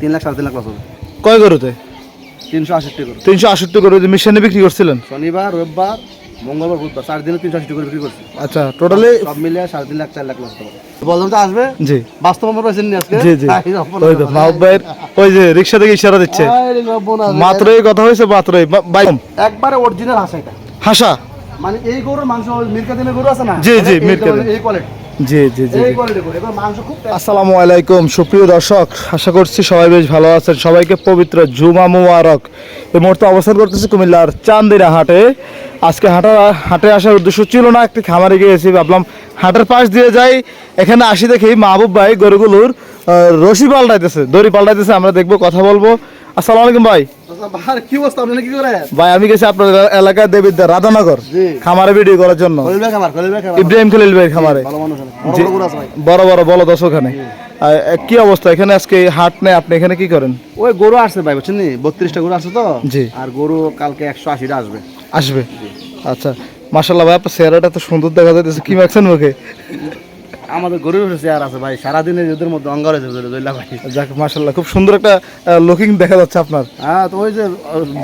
তিন লাখ সাড়ে তিন লাখ লস হবে। কয় গরুতে? তিনশো আষট্টি করে তিনশো আষট্টি গরু মিশনে বিক্রি করছিলেন? শনিবার রোববার মঙ্গলবার বুধবার চার দিনে তিনশো করে বিক্রি করছি। আচ্ছা টোটালি সব মিলিয়ে সাড়ে তিন লাখ চার লাখ লস হবে। বললাম তো আসবে? জি। বাস্তব আমার পাইছেন নি আজকে? জি জি। ওই তো করে। মাহবুব ভাইয়ের ওই যে রিক্সা থেকে ইশারা দিচ্ছে। মাত্রই কথা হয়েছে মাত্রই। ভাই একবারে অরিজিনাল হাসা এটা। হাসা? মানে এই গরুর মাংস মিরকা দিনের গরু আছে না? জি, জি, মিরকা এই কোয়ালিটি জি জি আসসালামু আলাইকুম সুপ্রিয় দর্শক আশা করছি সবাই বেশ ভালো আছেন। সবাইকে পবিত্র জুমা মুবারক। এই মুহূর্তে অবস্থান করতেছি কুমিল্লার চান্দিনা হাটে। আজকে হাটা হাটে আসার উদ্দেশ্য ছিল না একটি খামারে গিয়েছি ভাবলাম হাটের পাশ দিয়ে যাই। এখানে আসি দেখি মাহবুব ভাই গরুগুলোর রশি পাল্টাইতেছে দড়ি পাল্টাইতেছে আমরা দেখব কথা বলব। আসসালামু আলাইকুম ভাই। ভাই আমি গেছি আপনার এলাকায় দেবিদ্যা রাধানগর। খামারে ভিডিও করার জন্য। ইব্রাহিম খলিল ভাই খামারে। আছে। বড় বড় আছে বলো দশ ওখানে কি অবস্থা? এখানে আজকে হাট নেই আপনি এখানে কি করেন? ওই গরু আসছে ভাই বুঝছেন বত্রিশটা গরু আসছে তো। জি। আর গরু কালকে একশো আশিটা আসবে। আসবে? আচ্ছা। মাশাল্লাহ ভাই আপনার চেহারাটা তো সুন্দর দেখা যাইতেছে। কি মাখছেন মুখে? আমাদের গরুর চেয়ার আছে ভাই সারাদিনের এদের মধ্যে অঙ্গার হয়েছে ভাই। যাক মাশাল্লাহ খুব সুন্দর একটা লুকিং দেখা যাচ্ছে আপনার। হ্যাঁ তো ওই যে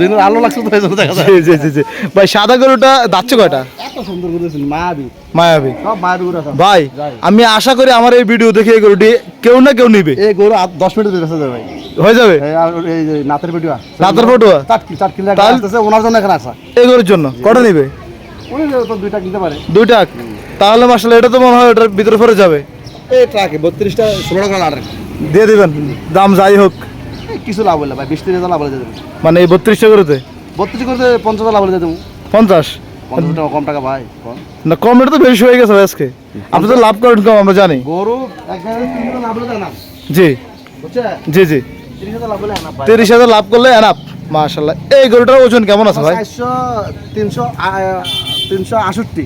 দিনের আলো লাগছে তো দেখা যায় জি জি জি। ভাই সাদা গরুটা দাচ্ছে কয়টা? এত সুন্দর গরু আছে মায়াবি। মায়াবি। সব মায়ের গরু আছে। ভাই আমি আশা করি আমার এই ভিডিও দেখে এই গরুটি কেউ না কেউ নিবে। এই গরু দশ মিনিট বেঁচে যাবে ভাই। হয়ে যাবে? এই নাতের ভিডিও কিলো চাট আসতেছে ওনার জন্য এখানে আসা। এই গরুর জন্য। কটা নিবে? দুইটা কিনতে পারে। দুইটা? তাহলে মাসাল্লাহ এটা তো মনে হয় এটার ভিতরে পরে যাবে। এই ট্রাকে বত্রিশটা ষোলো টাকা দিয়ে দিবেন দাম যাই হোক। কিছু লাভ হলে ভাই বিশ তিরিশ হাজার লাভ হলে দিয়ে মানে এই বত্রিশটা গরুতে বত্রিশ করতে পঞ্চাশ লাভ হলে দিয়ে পঞ্চাশ? পঞ্চাশ টাকা কম টাকা ভাই না কম রেট তো বেশি হয়ে গেছে আজকে। আপনি তো লাভ করেন কম আমরা জানি। গরু জি। জি জি। তিরিশ হাজার লাভ করলে এনাফ মাশাল্লাহ এই গরুটার ওজন কেমন আছে ভাই? তিনশো তিনশো আষট্টি।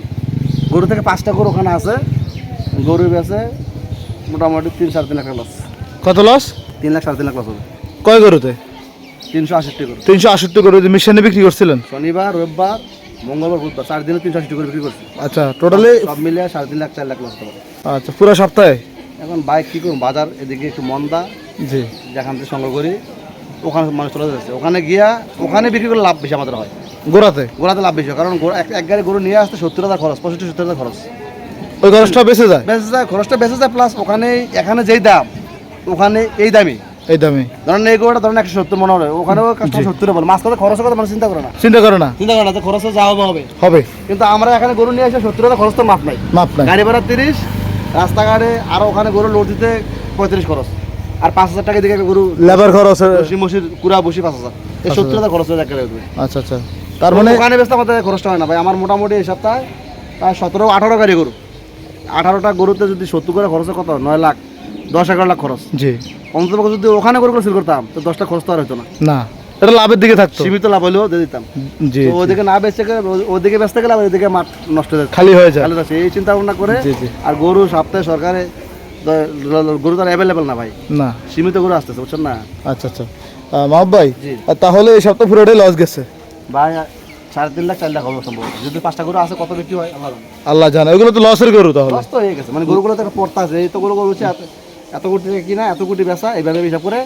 গরু থেকে পাঁচটা গরু ওখানে আছে। গরু বেছে মোটামুটি তিন সাড়ে তিন লাখ লস কত লস তিন লাখ সাড়ে তিন লাখ লস হবে। কয় গরুতে? তিনশো আষট্টি গরু। তিনশো আষট্টি গরু মিশনে বিক্রি করছিলেন? শনিবার রবিবার মঙ্গলবার বুধবার চার দিনে তিনশো আষট্টি করে বিক্রি করছি। আচ্ছা টোটালি সব মিলিয়ে সাড়ে তিন লাখ চার লাখ লস হবে। আচ্ছা পুরো সপ্তাহে? এখন বাইক কী করুন বাজার এদিকে একটু মন্দা। জি। যেখান থেকে সংগ্রহ করি ওখানে মানুষ চলে যাচ্ছে। ওখানে গিয়া ওখানে বিক্রি করে লাভ বেশি আমাদের হয়। গোড়াতে? গোড়াতে লাভ বেশি হয়। কারণ গোড়া- এক- এক গাড়ি গরু নিয়ে আসতে সত্তর হাজার খরচ পঁয়ষট্টি সত্তর হাজার খরচ। ওই খরচটা বেঁচে যায়? বেঁচে যায় খরচটা বেঁচে যায় প্লাস ওখানে এখানে যেই দাম ওখানে এই দামই। এই দামে ধরেন এই গরুটা ধরেন একশো সত্তর মনে হবে ওখানেও কাস্টমার সত্তরে বলে। মাছ কথা খরচের কথা মানুষ চিন্তা করে না। চিন্তা করো না? চিন্তা করে না যে খরচে যা হবে। হবে। কিন্তু আমরা এখানে গরু নিয়ে এসে সত্তর হাজার খরচ তো মাপ নাই। মাপ নাই। গাড়ি ভাড়া তিরিশ রাস্তাঘাটে আর ওখানে গরু লোড দিতে পঁয়ত্রিশ খরচ। আর পাঁচ হাজার টাকা দিকে গরু লেবার খরচ বসি মসির কুড়া বসি পাঁচ হাজার। এই সত্তর হাজার খরচ হয়ে যায়। আচ্ছা আচ্ছা। তার মানে ওখানে বেচতে খরচটা হয় না। ভাই আমার মোটামুটি এই সপ্তাহে প্রায় সতেরো আঠারো গাড়ি গরু। আঠারোটা গরুতে যদি সত্তর করে খরচ কত নয় লাখ দশ এগারো লাখ খরচ। জি। যদি ওখানে গরুগুলো সেল করতাম তো দশটা খরচ তো আর হতো না। না এটা লাভের দিকে থাকতো। সীমিত লাভ হলেও দিয়ে দিতাম। জি ওদিকে না বেচতে গেলে ওদিকে বেচতে গেলে এদিকে মাঠ নষ্ট হয়ে খালি হয়ে যায়। তাহলে যাচ্ছে এই চিন্তা ভাবনা করে আর গরু সপ্তাহে সরকারে গরু তো অ্যাভেলেবেল না ভাই। না। সীমিত গরু আসতেছে বুঝছেন না? আচ্ছা আচ্ছা। আহ, ভাই তাহলে এই সপ্তাহ পুরোটাই লস গেছে? ভাই সাড়ে তিন লাখ চার লাখ হবে সম্ভব যদি পাঁচটা গরু আছে কত বিক্রি হয়? আল্লাহ আল্লাহ জানে তো লসের গরু তাহলে। লস তো হয়ে গেছে। মানে গরুগুলো তো পড়তে আছে। গরু হচ্ছে এত- কোটি কিনা এত কোটি বেচা এইভাবে হিসাব করে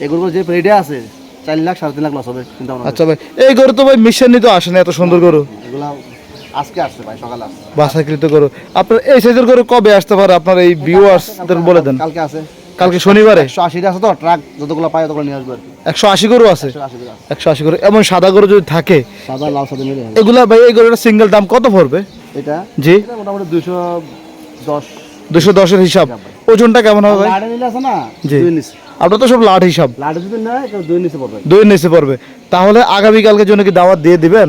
এই গরুগুলো যে রেডে আছে চার লাখ সাড়ে তিন লাখ লস হবে চিন্তা আচ্ছা ভাই এই গরু তো ভাই মিশন নিতে আসে না এত সুন্দর গরু। এগুলা আজকে আসছে ভাই সকালে আসছে। বাসাকৃত গরু। আপনার এই সাইজের গরু কবে আসতে পারে? আপনার এই ভিউয়ার্সদের বলে দেন। কালকে আছে কালকে শনিবারে? একশো আশিটা আছে তো ট্রাক যতগুলো পায় ততগুলো নিয়ে আসবে একশো আশি গরু আছে? একশো আশি গরু। এমন সাদা গরু যদি থাকে সাদা লাল সাদা মিলে এগুলা ভাই এই গরুটা সিঙ্গেল দাম কত পড়বে? এটা? জি। মোটামুটি দুশো দশ। দুশো দশের হিসাব। ওজনটা কেমন হবে আছে না? জি। আপনার তো সব লাট হিসাব। লাডে যদি নেয় দুই নিচে পড়বে। দুই নিচে পড়বে। তাহলে আগামীকালকে জন্য কি দাওয়াত দিয়ে দিবেন?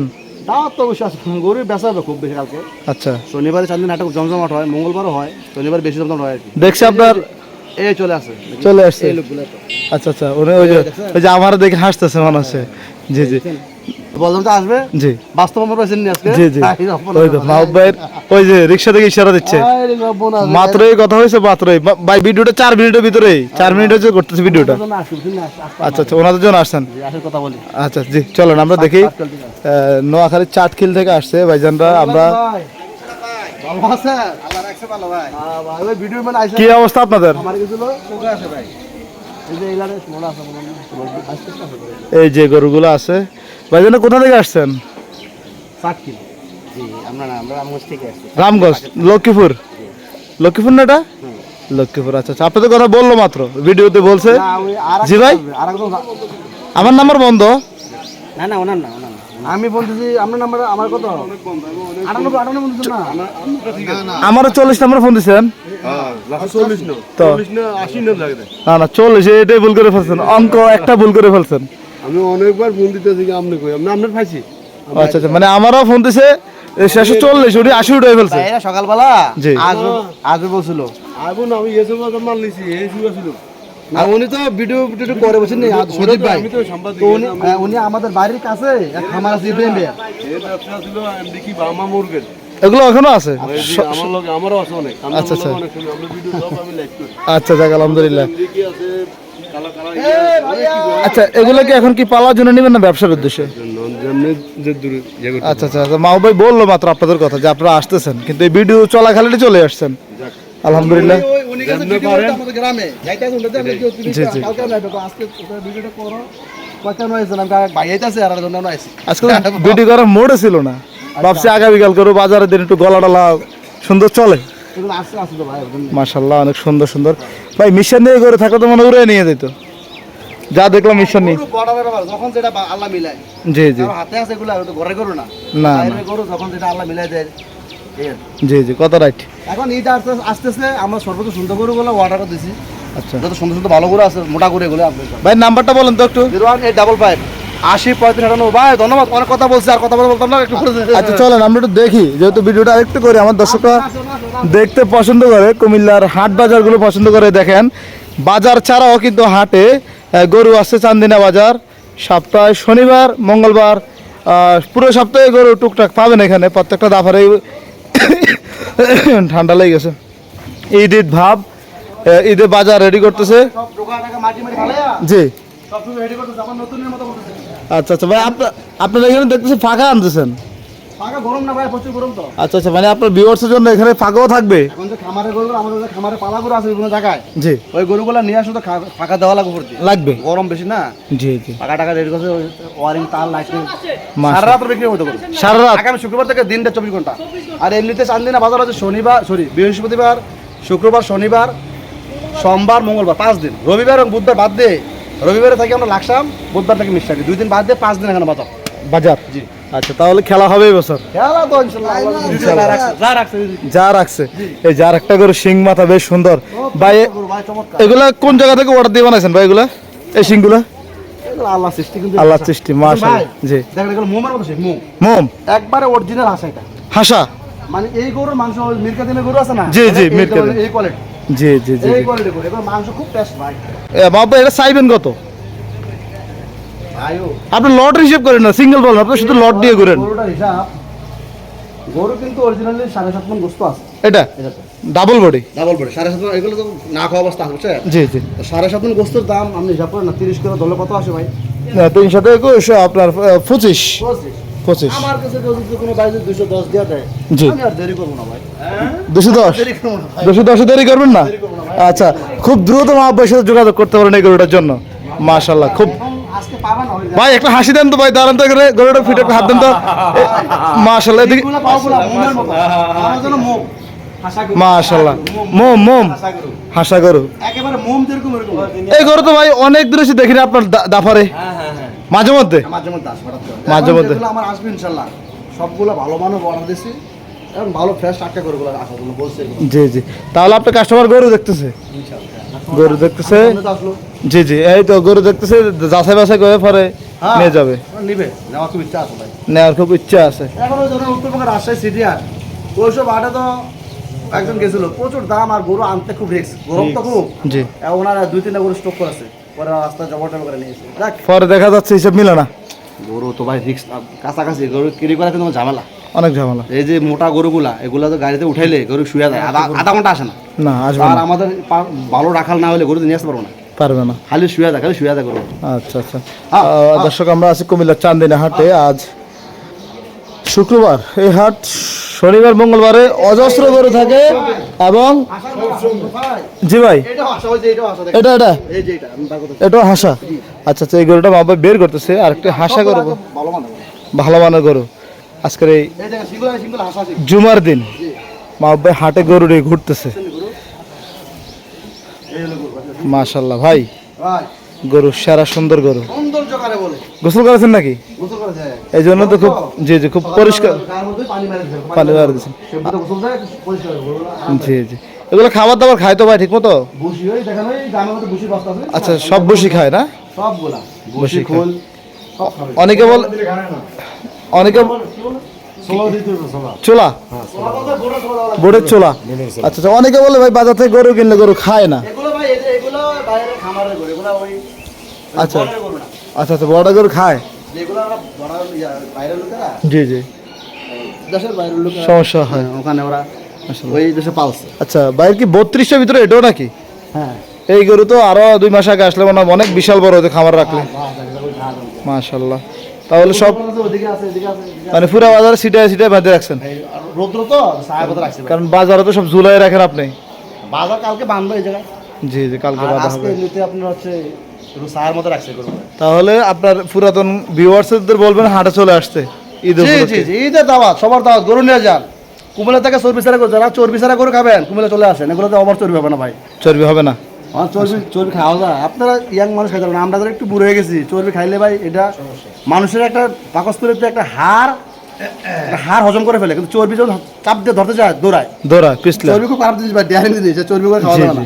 দাওয়াত তো অবশ্যই আছে। গরু বেচা হবে খুব বেশি কালকে। আচ্ছা। শনিবারে চার দিন নাটক জমজমাট হয় মঙ্গলবারও হয় শনিবার বেশি জমজমাট হয় আর কি। দেখছি আপনার এই চলে আসে। চলে আসছে। আচ্ছা আচ্ছা উনি ওই যে ওই যে আমার দেখে হাসতেছে মনে হচ্ছে। জি জি। বললাম তো আসবে? জি। বাস্তব আমার পাইছেন আজকে? জি জি। ওই তো মাহবুব ভাইয়ের ওই যে রিক্সা থেকে ইশারা দিচ্ছে। মাত্রই কথা হয়েছে মাত্রই। বা- ভাই ভিডিওটা চার মিনিটের ভিতরেই চার মিনিট হচ্ছে করতেছে ভিডিওটা। আচ্ছা আচ্ছা ওনাদের জন্য আসছেন। কথা বলি। আচ্ছা জি চলেন আমরা দেখি নোয়াখালীর চাটখিল থেকে আসছে ভাইজানরা আমরা ভালো আছেন? হ্যাঁ, ভাই, ওই ভিডিও মানে আইসা- কি অবস্থা আপনাদের? আমার আসে ভাই। এই যে আছে আছে গরুগুলো আছে। ভাইজান কোথা থেকে আসছেন? রামগঞ্জ লক্ষ্মীপুর। লক্ষ্মীপুর না এটা? লক্ষ্মীপুর আচ্ছা আচ্ছা আপনাদের কথা বলল মাত্র ভিডিওতে বলছে। জি ভাই? আমার নাম্বার বন্ধ। না না ওনার না ওনার না আমি বলতেছি আপনার নাম্বার আমার কত? আটানব্বই আটানব্বই বলতেছেন না? আমারও চল্লিশ নাম্বার ফোন তো। না না চল্লিশ এটাই ভুল করে ফেলছেন। অঙ্ক একটা ভুল করে ফেলছেন। আমি অনেকবার ফোন দিতেছি কি আপনি কই? আপনি আপনার পাইছি? আচ্ছা আচ্ছা মানে আমারও ফোন দিছে শেষে চল্লিশ উনি আশি উঠে ফেলছে। সকালবেলা। আজ আজ বলছিল। আইবো না আমি এসে মাল নিছি এই শুরু ছিল। আর উনি তো ভিডিও ভিডিও করে নি ভাই। তো উনি হ্যাঁ, উনি আমাদের বাড়ির কাছে এক খামার আছে ইব্রাহিম। এই ব্যবসা ছিল আমি দেখি বামা মুরগের? এগুলো এখনও আছে? আমার লগে আমারও আছে অনেক। আমরা আচ্ছা, আচ্ছা। অনেক শুনি। আমরা ভিডিও সব আমি লাইক করি। আচ্ছা যাক আলহামদুলিল্লাহ। দেখি আছে? কালা কালা আচ্ছা এগুলো কি এখন কি পালার জন্য নেবেন না ব্যবসার উদ্দেশ্যে? ইয়ে করতে আচ্ছা আচ্ছা আচ্ছা মাও ভাই বলল মাত্র আপনাদের কথা যে আপনারা আসতেছেন কিন্তু এই ভিডিও চলাকালীনই চলে আসছেন। আলহামদুলিল্লাহ। উনি কাছে ভিডিও করতে আমাদের গ্রামে। যাইতে উনি আমি জি, জি। কালকে আমি আসব আজকে ভিডিওটা করো। কয়টা নয় আমি ভাই আইতাছে আর জন্য নয় আজকে ভিডিও করার মোড়ে ছিল না। ভাবছি আগামীকাল করব বাজারের দিন একটু গলা টলা সুন্দর চলে। মাশাল্লাহ অনেক সুন্দর সুন্দর। ভাই মিশন নিয়ে করে থাকলে তো মনে উড়ে নিয়ে যেত। যা দেখলাম মিশন নিয়ে। গরু যখন যেটা আল্লাহ মিলায়। জি জি। হাতে আছে এগুলো ঘরে গরু না। না, গরু যখন যেটা আল্লাহ মিলাই দেয়। জি জি কত রাইট এখন আসতে আসতেছে আমরা সর্বোচ্চ সুন্দর গরুগুলো অর্ডারও দিছি। আচ্ছা। যত সুন্দর সুন্দর ভালো গরু আছে মোটা করে এগুলো ভাই নাম্বারটা বলেন তো একটু। Zero one eight double five. আশি পঁয়ত্রিশ আটানব্বই ভাই ধন্যবাদ অনেক কথা বলছি আর কথা বলতে বলতাম না একটু আচ্ছা চলেন আমরা একটু দেখি যেহেতু ভিডিওটা আরেকটু করি আমার দর্শকরা দেখতে পছন্দ করে কুমিল্লার হাট বাজারগুলো পছন্দ করে দেখেন। বাজার ছাড়াও কিন্তু হাটে গরু আছে চান্দিনা বাজার। সপ্তাহে শনিবার মঙ্গলবার পুরো সপ্তাহে গরু টুকটাক পাবেন এখানে প্রত্যেকটা দাফারে ঠান্ডা লেগে গেছে। ঈদ ঈদ ভাব ঈদের ঈদে বাজার রেডি করতেছে। জি। আচ্ছা আচ্ছা ভাই আপনার আপনারা এখানে দেখতেছি ফাঁকা আনতেছেন। গরম না ভাই প্রচুর গরম তো। আচ্ছা আচ্ছা মানে আপনার ভিউয়ার্সের জন্য এখানে থাকবে? এখন যে খামারে গরু আমাদের যে খামারে পালা গরু আছে বিভিন্ন জায়গায় জি। ওই গরুগুলো নিয়ে আসলে তো ফাঁকা দেওয়া লাগবে গরম বেশি না? জি জি। টাকা টাকা রেডি করছে ওয়ারিং তার সারা রাত বিক্রি হতে পারে। সারা রাত। আগামী শুক্রবার থেকে দিনটা চব্বিশ ঘণ্টা। আর এমনিতে বাজার আছে শনিবার সরি বৃহস্পতিবার শুক্রবার শনিবার সোমবার মঙ্গলবার পাঁচ দিন। রবিবার এবং বুধবার বাদ দিয়ে রবিবারে থাকি আমরা লাকসাম বুধবার থেকে মিষ্টাকি দুই দিন বাদ দিয়ে পাঁচ দিন এখানে বাজার। বাজার। জি। আচ্ছা তাহলে খেলা হবে এই বছর? খেলা তো ইনশাল্লাহ যা রাখছে, যা যা এই যার একটা করে শিং মাথা বেশ সুন্দর। ভাই এগুলা কোন জায়গা থেকে অর্ডার দিয়ে বানাইছেন ভাই এগুলা? এই শিংগুলা? আল্লাহ সৃষ্টি কিন্তু আল্লাহ সৃষ্টি মাশাআল্লাহ। জি। দেখেন এগুলো মোমের মতো সেই মোম। মোম? একবারে অরিজিনাল আসা এটা। হাসা? মানে এই গরুর মাংস মিরকা দিনের গরু আছে না? জি, জি, মিরকা এই কোয়ালিটি জি জি জি এই কোয়ালিটি গরু এগুলো মাংস খুব টেস্ট ভাই। এ বাবা এটা চাইবেন কত? আপনি লট হিসেব করেন না সিঙ্গেল বলেন আপনি শুধু লট দিয়ে করেন গরু কিন্তু অরিজিনালি সাড়ে সাত মন গোস্ত আছে। এটা? ডাবল বডি ডাবল বডি সাড়ে সাত মন এগুলো তো না খাওয়া অবস্থা বুঝছেন জি জি। সাড়ে সাত মন গোস্তর দাম আপনি হিসাব করেন না তিরিশ কিলো ধরলে কত আসে ভাই? না, তিনশো একুশ আপনার পঁচিশ। পঁচিশ। আমার কাছে যদি কোনো দুশো দশ দেওয়া দেয় জি। আমি আর দেরি করব না ভাই। দুশো দশ? দুশো দশে দেরি করবেন না? আচ্ছা খুব দ্রুত মা আব্বার সাথে যোগাযোগ করতে পারেন এই গরুটার জন্য। মাশাল্লাহ খুব ভাই একটা হাসি দেন তো ভাই দাঁড়ান তো এখানে গরুটা ফিটে হাত দেন তো। মাশাল্লাহ এদিকে করি মাশাল্লাহ মোম। মোম হাসা গরু। এই গরু তো ভাই অনেক দূরে এসে দেখিনি আপনার দাফারে। মাঝে মধ্যে? মাঝে মধ্যে করে। মাঝে মধ্যে। আমার আসবে ইনশাল্লাহ সবগুলো ভালো মানও অর্ডার দিছি। ভালো ফ্রেশ টাটকা করে গুলো আসাগুলো বলছে জি জি। তাহলে আপনার কাস্টমার গরু দেখতেছে? গরু দেখতেছে? আসলো। জি জি এই তো গরু দেখতেছে যাচাই বাছাই করে পরে হ্যাঁ। নিয়ে যাবে। নিবে নেওয়ার খুব ইচ্ছা আছে ভাই। নেওয়ার খুব ইচ্ছা আছে। এখন ওই ধরনের উত্তরবঙ্গের রাজশাহী সিটি আর। ওইসব আটে তো একজন গেছিল প্রচুর দাম আর গরু আনতে খুব রিস্ক গরম তো খুব। জি। ওনারা দুই তিনটা গরু স্টক করেছে পরে রাস্তা জবর টবর করে নিয়েছে দেখ। পরে দেখা যাচ্ছে হিসাব মিলে না। গরু তো ভাই রিক্স কাছাকাছি গরু কিনি করা কিন্তু ঝামেলা। অনেক ঝামেলা। এই যে মোটা গরুগুলা এগুলা তো গাড়িতে উঠাইলে গরু শুয়ে যায় আধা আধা ঘণ্টা আসে না। না আসবে আর না আমাদের পা- ভালো রাখাল না হলে গরু তো নিয়ে আসতে পারব না। পারবে না। খালি শুয়ে যায় খালি শুয়ে যায় গরু। আচ্ছা আচ্ছা। আহ, দর্শক আমরা আছি কুমিল্লার চান্দিনা হাটে। আজ শুক্রবার। এই হাট শনিবার মঙ্গলবারে অজস্র গরু থাকে এবং জি ভাই। এটা এটা। এই যে এটা আমি বার করতে এটাও হাসা। আচ্ছা আচ্ছা এই গরুটা বাবা বের করতেছে। আর একটা হাসা গরু। ভালো মানে ভালো মানের গরু। আজকের এই জুমার দিন। মা ভাই হাটে গরু নিয়ে ঘুরতেছে। মাশাল্লাহ ভাই। গরু সেরা সুন্দর গরু। গোসল করেছেন নাকি? যায় এই জন্য তো খুব জি জি খুব পরিষ্কার। পানি মেরে দিচ্ছেন জি জি। এগুলো খাবার দাবার খায় তো ভাই ঠিক মতো? আচ্ছা সব বসি খায় না? সবগুলা। বসি খোল অনেকে বল অনেকে দিতে হবে ষোলো চোলা চোলা আচ্ছা আচ্ছা অনেকে বলে ভাই বাজার থেকে গরু কিনলে গরু খায় না। এগুলো ভাই এই যে এগুলো বাইরে খামারের গরু এগুলো ওই আচ্ছা। না। আচ্ছা আচ্ছা বড় গরু খায়? জি জি। সমস্যা হয়। হ্যাঁ, ওখানে ওরা ওই দেশে পালছে। আচ্ছা বাইরে কি বত্রিশটার ভিতরে এটাও নাকি? হ্যাঁ। এই গরু তো আরও দুই মাস আগে আসলে মনে হয় অনেক বিশাল বড় হতো খামার রাখলে। মাশাল্লাহ তাহলে সব। মানে পুরো বাজারে সিটায় সিটায় বেঁধে রাখছেন। রৌদ্র তো কারণ বাজারে তো সব ঝুলাই রাখেন আপনি। বাজার কালকে বাঁধবো এই জায়গায়। জি জি কালকে বাঁধা আজকে হবে। আপনার হচ্ছে তাহলে আপনার পুরাতন ভিউয়ার্সদের বলবেন হাটে চলে আসতে ঈদ জি জি জি ঈদের দাওয়াত সবার দাওয়াত গরু নিয়ে যান। কুমিল্লা থেকে চর্বি সারা করে যারা চর্বি সারা করে খাবেন কুমিল্লা চলে আসেন। এগুলোতে অমর চর্বি হবে না ভাই। চর্বি হবে না। চর্বি চর্বি খাওয়া যায়। আপনারা ইয়াং মানুষ খাইতে পারেন আমরা একটু বুড়ো হয়ে গেছি চর্বি খাইলে ভাই এটা মানুষের একটা পাকস্থলীতে একটা হাড় হাড় হজম করে ফেলে কিন্তু চর্বি যখন চাপ দিয়ে ধরতে যায় দৌড়ায়। দৌড়া পিছলা। চর্বি খুব খারাপ জিনিস ভাই ডেয়ারিং জিনিস চর্বি করে খাওয়া যাবে না।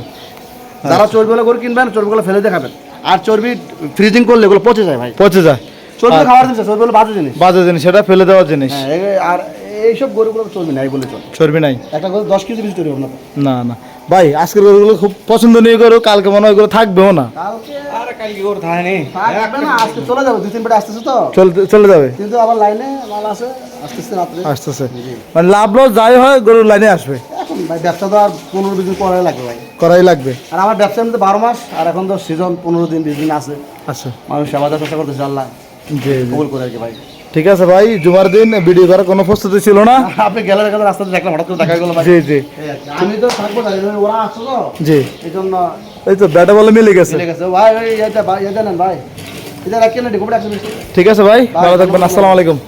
যারা চর্বিগুলো করে কিনবেন চর্বিগুলো ফেলে দিয়ে খাবেন। আর চর্বি ফ্রিজিং করলে এগুলো পচে যায় ভাই। পচে যায়। চর্বি খাওয়ার জিনিস চর্বিগুলো বাজে জিনিস। বাজে জিনিস সেটা ফেলে দেওয়ার জিনিস। হ্যাঁ আর এইসব গরুগুলো চর্বি নাই বলে চর্বি নাই। একটা গরু দশ কেজি বেশি চর্বি। না না। ভাই আজকের গরুগুলো খুব পছন্দনীয় গরু কালকে মনে হয় গরু থাকবেও না। চলে যাব দুই তিন আসতেছে তো। চলতে চলে যাবে? কিন্তু আবার লাইনে মাল আছে আসতেছে রাত্রে। আসতেছে। মানে লাভ লস যাই হয় গরুর লাইনে আসবে। এখন ভাই ব্যবসা তো আর পনেরো বিশ দিন লাগবে ভাই। করাই লাগবে। আর আমার ব্যবসা এমনিতে বারো মাস আর এখন তো সিজন পনেরো দিন বিশ দিন আছে। আচ্ছা। মানুষ সেবা চেষ্টা করতেছে আল্লাহ। কবুল করে আর কি ভাই। ঠিক আছে ভাই জুমার দিন ভিডিও করার কোনো প্রস্তুতি ছিল না? আপনি গেলে গেলে রাস্তাতে দেখলাম হঠাৎ করে দেখা গেল জি জি। আমি তো থাকব ওরা আসছো তো। জি। এই জন্য এই তো ব্যাটা বলে মিলে গেছে। ভাই গেছে। ভাই এটা ভাই এটা নেন ভাই। এটা রাখিয়ে না ডিকুপটা একশো ঠিক আছে ভাই ভালো থাকবেন আসসালামু আলাইকুম।